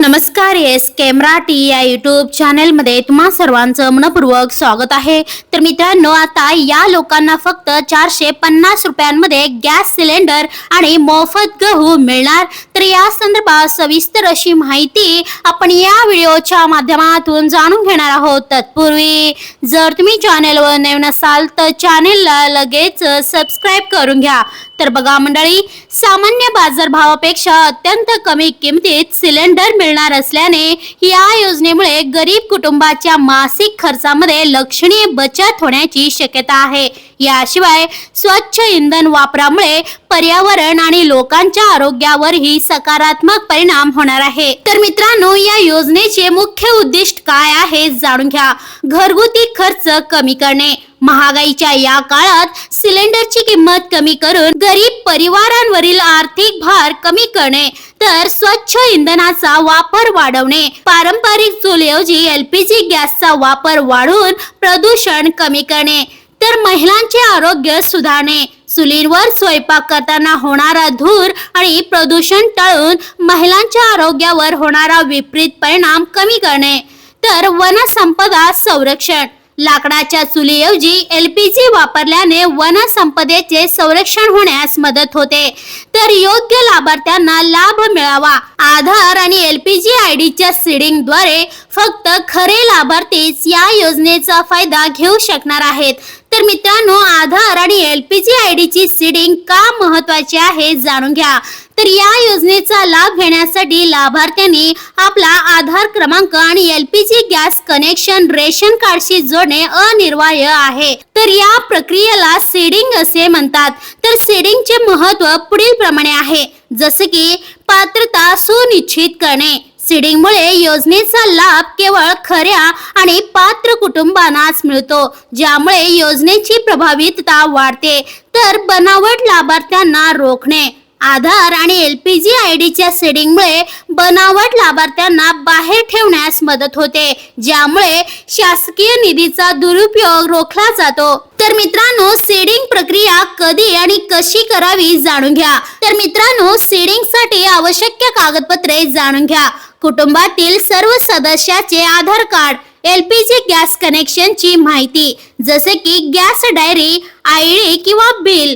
नमस्कार S camera T या YouTube चॅनेलमध्ये तुम्हा सर्वांचं मनपूर्वक स्वागत आहे. तर मित्रांनो आता या लोकांना फक्त चारशे पन्नास रुपयांमध्ये गॅस सिलेंडर आणि मोफत गहू मिळणार. तर या संदर्भात सविस्तर अशी माहिती आपण या व्हिडिओच्या माध्यमातून जाणून घेणार आहोत. तत्पूर्वी जर तुम्ही चॅनेलवर नवीन असाल तर चॅनेलला लगेच सबस्क्राईब करून घ्या. तर बघा मंडळी सामान्य बाजारभावापेक्षा अत्यंत कमी किमतीत सिलेंडर मिळणार असल्याने या योजनेमुळे गरीब कुटुंबाच्या मासिक खर्चामध्ये लक्षणीय बचत होण्याची शक्यता आहे. याशिवाय स्वच्छ इंधन वापरामुळे पर्यावरण आणि लोकांच्या आरोग्यावरही सकारात्मक परिणाम होणार आहे. तर मित्रांनो या योजनेचे मुख्य उद्दिष्ट काय आहे जाणून घ्या. घरगुती खर्च कमी करणे. महागाईच्या या काळात सिलेंडरची किंमत कमी करून गरीब परिवारांवरील आर्थिक भार कमी करणे तर स्वच्छ इंधनाचा वापर वाढवणे पारंपरिक चुलीऐवजी एलपीजी गॅसचा वापर वाढवून प्रदूषण कमी करणे तर महिलांचे आरोग्य सुधारणे चुलींवर स्वयंपाक करताना होणारा धूर आणि प्रदूषण टाळून महिलांच्या आरोग्यावर होणारा विपरीत परिणाम कमी करणे तर वनसंपदा संरक्षण. लाकडाच्या चुलीऐवजी एलपीजी वापरल्याने वनसंपदेचे संरक्षण होण्यास मदत होते. तर योग्य लाभार्थ्यांना लाभ मिळावा. आधार आणि एलपीजी आय डीच्या सीडिंगद्वारे फक्त खरे लाभार्थीच या योजनेचा फायदा घेऊ शकणार आहेत. तर मित्रांनो आधार आणि एलपीजी आय डीची सीडिंग का महत्वाची आहे जाणून घ्या. तर या योजनेचा लाभ घेण्यासाठी लाभार्थ्यांनी आपला आधार क्रमांक आणि एलपीजी गॅस कनेक्शन रेशन कार्डशी जोडणे अनिवार्य आहे. तर या प्रक्रियेला सीडिंग असे म्हणतात. तर सीडिंगचे महत्त्व पुढील प्रमाणे आहे. जसे की पात्रता सुनिश्चित करणे. सीडिंगमुळे योजनेचा लाभ केवळ खऱ्या आणि पात्र कुटुंबांनाच मिळतो. ज्यामुळे योजनेची प्रभावितता वाढते. तर बनावट लाभार्थ्यांना रोखणे. आधार आणि एल पी जी आय डीच्या सेडिंगमुळे बनावट लाभार्थ्यांना बाहेर ठेवण्यास मदत होते ज्यामुळे शासकीय निधीचा दुरुपयोग रोखला जातो. तर मित्रांनो सेडिंग प्रक्रिया कधी आणि कशी करावी जाणून घ्या. तर मित्रांनो सेडिंगसाठी आवश्यक कागदपत्रे जाणून घ्या. कुटुंबातील सर्व सदस्याचे आधार कार्ड एलपीजी गॅस कनेक्शनची माहिती जसे की गॅस डायरी आयडी किंवा बिल.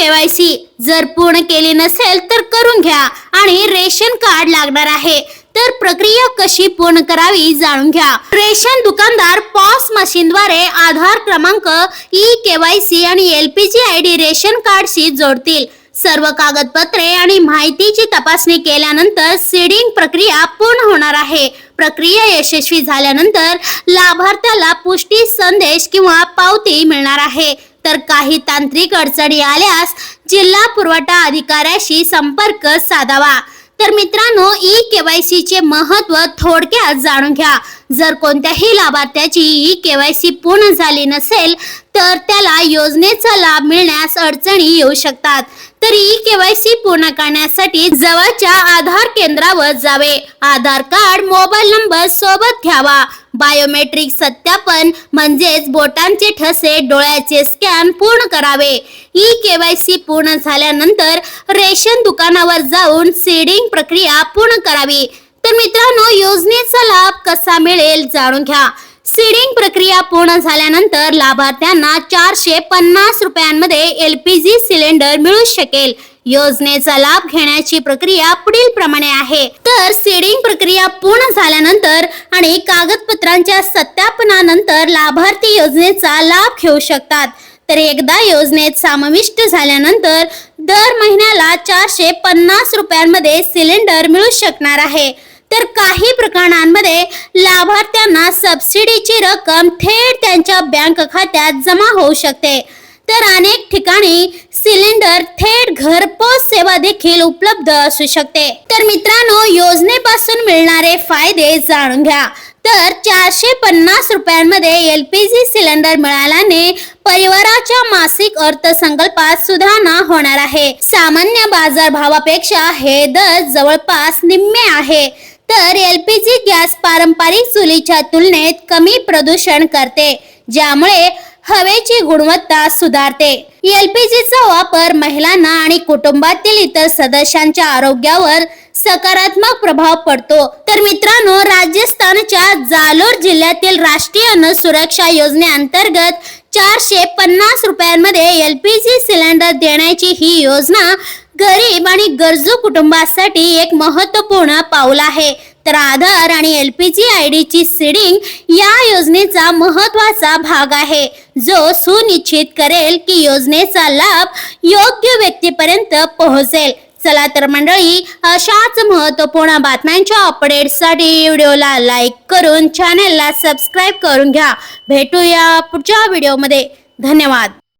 केवायसी जर पूर्ण केली नसेल तर करून घ्या आणि रेशन कार्ड लागणार आहे. तर प्रक्रिया कशी पूर्ण करावी जाणून घ्या. रेशन दुकानदार पॉस मशीनद्वारे आधार क्रमांक ई केवायसी आणि एलपीजी आय डी रेशन कार्डशी जोडतील. सर्व कागदपत्रे आणि माहितीची तपासणी केल्यानंतर सीडिंग प्रक्रिया पूर्ण होणार आहे. प्रक्रिया यशस्वी झाल्यानंतर लाभार्थ्याला पुष्टी संदेश किंवा पावती मिळणार आहे. तर काही तांत्रिक अडचणी आल्यास जिल्हा पुरवठा अधिकाऱ्याशी संपर्क साधावा. तर मित्रांनो ई केवायसी चे महत्त्व थोडक्यात जाणून घ्या. जर कोणत्याही लाभार्थ्याची ई केवायसी पूर्ण झाली नसेल तर त्याला योजनेचा लाभ मिळण्यास अडचणी येऊ शकतात. तर ई केवायसी पूर्ण करण्यासाठी जवळच्या आधार केंद्रावर जावे. आधार कार्ड मोबाईल नंबर सोबत घ्यावा. बायोमेट्रिक सत्यापन म्हणजेच बोटांचे ठसे डोळ्याचे स्कॅन पूर्ण करावे. ई केवायसी पूर्ण झाल्यानंतर रेशन दुकानावर जाऊन सीडिंग प्रक्रिया पूर्ण करावी. तर मित्रांनो योजनेचा लाभ कसा मिळेल जाणून घ्या. सीडिंग प्रक्रिया पूर्ण झाल्यानंतर लाभार्थ्यांना चारशे पन्नास रुपयांमध्ये एल पी जी सिलेंडर मिळू शकेल. योजनेचा लाभ घेण्याची प्रक्रिया पुढील प्रमाणे आहे. तर सीडिंग प्रक्रिया पूर्ण झाल्यानंतर आणि कागदपत्रांच्या सत्यापनानंतर लाभार्थी योजनेचा लाभ घेऊ शकतात. तर एकदा योजनेत समाविष्ट झाल्यानंतर दर महिन्याला चारशे पन्नास रुपयांमध्ये सिलेंडर मिळू शकणार आहे. तर काही प्रकरणांमध्ये लाभार्थ्यांना सबसिडीची रक्कम थेट त्यांच्या बँक खात्यात जमा होऊ शकते. तर अनेक ठिकाणी सिलेंडर थेट घरपोच सेवा देखील उपलब्ध असू शकते. तर मित्रांनो योजनेपासून मिळणारे फायदे जाणून घ्या. तर चारशे पन्नास रुपयांमध्ये एल पी जी सिलेंडर मिळाल्याने परिवाराच्या मासिक अर्थसंकल्पात सुधारणा होणार आहे. सामान्य बाजारभावापेक्षा हे दर जवळपास निम्मे आहे. तर एलपीजी गॅस पारंपरिक चुलीच्या तुलनेत कमी प्रदूषण करते ज्यामुळे हवेची गुणवत्ता सुधारते. एलपीजीचा वापर महिलांना आणि कुटुंबातील इतर सदस्यांच्या आरोग्यावर सकारात्मक प्रभाव पडतो. तर मित्रांनो राजस्थानच्या जालोर जिल्ह्यातील राष्ट्रीय अन्न सुरक्षा योजनेअंतर्गत चारशे पन्नास रुपयांमध्ये एल पी जी सिलेंडर देण्याची ही योजना गरीब आणि गरजू कुटुंबासाठी एक महत्त्वपूर्ण पाऊल आहे. तर आधार आणि एल पी जी आय डीची सीडिंग या योजनेचा महत्त्वाचा भाग आहे. जो सुनिश्चित करेल की योजनेचा लाभ योग्य व्यक्तीपर्यंत पोहोचेल. चला तर मंडळी अशाच महत्त्वपूर्ण बातम्यांच्या अपडेट्ससाठी व्हिडिओला लाईक करून चॅनलला सबस्क्राईब करून घ्या. भेटूया पुढच्या व्हिडिओमध्ये. धन्यवाद.